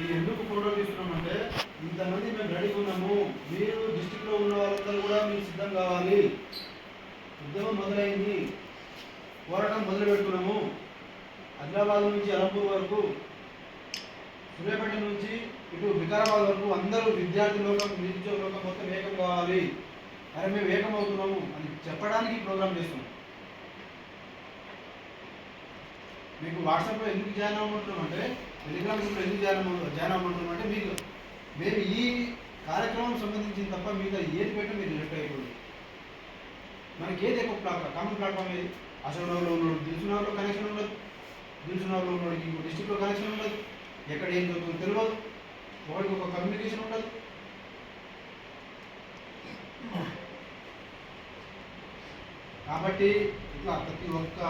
ఇది ఎందుకు ఫోటో తీసుకున్నామంటే ఇంతమంది మేము రెడీ ఉన్నాము. మీరు డిస్టిక్లో ఉన్న వాళ్ళందరూ కూడా మీరు సిద్ధం కావాలి. ఉద్యమం మొదలైంది. పోరాటం మొదలు పెడుతున్నాము. ఆదిలాబాద్ నుంచి అలంపూర్ వరకు సూర్యాపేట నుంచి ఇటు వికారాబాద్ వరకు అందరూ విద్యార్థి లోకం నిరుద్యోగ లోకం మొత్తం ఏకం కావాలి. అరే మేము ఏకం అవుతున్నాము అని చెప్పడానికి ప్రోగ్రామ్ చేస్తున్నాం. మీకు వాట్సాప్లో ఎందుకు జాయిన్ అవ్వమంటున్నామంటే టెలిగ్రామ్ గ్రూప్లో ఎందుకు జాయిన్ అవ్వ జాయిన్ అవ్వమంటున్నాం అంటే మీకు మేము ఈ కార్యక్రమం సంబంధించిన తప్ప మీద ఏది పెట్టినా మీరు లెఫ్ట్ అయిపోయింది మనకి ఏది ఎక్కువ ప్లాట్ఫామ్ కామన్ ప్లాట్ఫామ్ ఏది? అశోక్నగర్లో ఉన్నాడు దిల్సునగర్లో కనెక్షన్ ఉండదు. దిల్సునగర్లో ఉన్నాడు ఇంకో డిస్టిక్లో కనెక్షన్ ఉండదు. ఎక్కడ ఏం జరుగుతుందో తెలియదు. ఒకరికి ఒక కమ్యూనికేషన్ ఉండదు. కాబట్టి ఇట్లా ప్రతి ఒక్క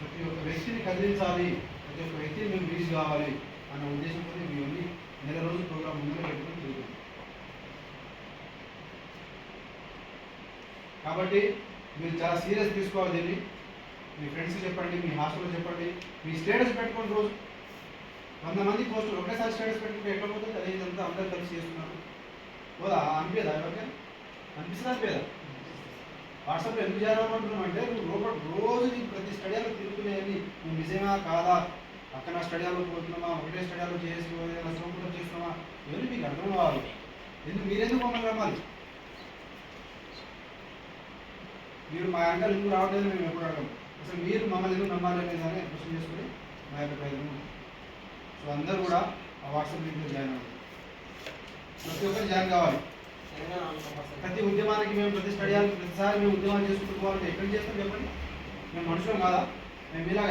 ప్రతి ఒక్క వ్యక్తిని కదిలించాలి ప్రతి ఒక్క వ్యక్తిని మేము రీచ్ కావాలి అన్న ఉద్దేశంతో మేము నెల రోజుల ప్రోగ్రామ్ ముందుగా పెట్టుకుని జరుగుతుంది. కాబట్టి మీరు చాలా సీరియస్ తీసుకోవాలి దీన్ని. మీ ఫ్రెండ్స్కి చెప్పండి మీ హాస్టల్లో చెప్పండి మీ స్టేటస్ పెట్టుకోండి రోజు. వంద మంది పోస్టులు ఒకేసారి స్టేటస్ పెట్టుకుంటే ఎక్కడ పోతుంది? అదే ఇదంతా అందరూ కలిసి చేస్తున్నారు. పోదా అనిపించదా ఎవరికైనా? అనిపిస్తుందా అనిపించదా వాట్సాప్లో ఎందుకు చేరాలనుకుంటున్నాం అంటే నువ్వు నువ్వు కాదా? పక్కన స్టడియాలో పోతున్నామా? ఒకటే స్టడియాలో చేసి ఏదైనా సోపులో చేస్తున్నామా? ఇవన్నీ మీకు అర్థం కావాలి? ఎందుకు మీరెందుకు మమ్మల్ని రమ్మాలి? మీరు మా వెనకాల ఎందుకు రావట్లేదు మేము ఎప్పుడు అడగం. అసలు మీరు మమ్మల్ని ఎందుకు నమ్మాలి అనేది అని క్వశ్చన్ చేసుకుని మా యొక్క ప్రయత్నం సో అందరూ కూడా ఆ వాట్సాప్ లింక్లో జాయిన్ అవ్వాలి ప్రతి ఒక్కరు జాయిన్ కావాలి. ప్రతి ఉద్యమానికి మేము ప్రతి స్టడియాలు ప్రతిసారి మేము ఉద్యమాలు చేసుకుంటూ పోవాలంటే ఎక్కడ చేస్తాం చెప్పండి? మేము మనుషులం కాదా? మేము ఇలాగ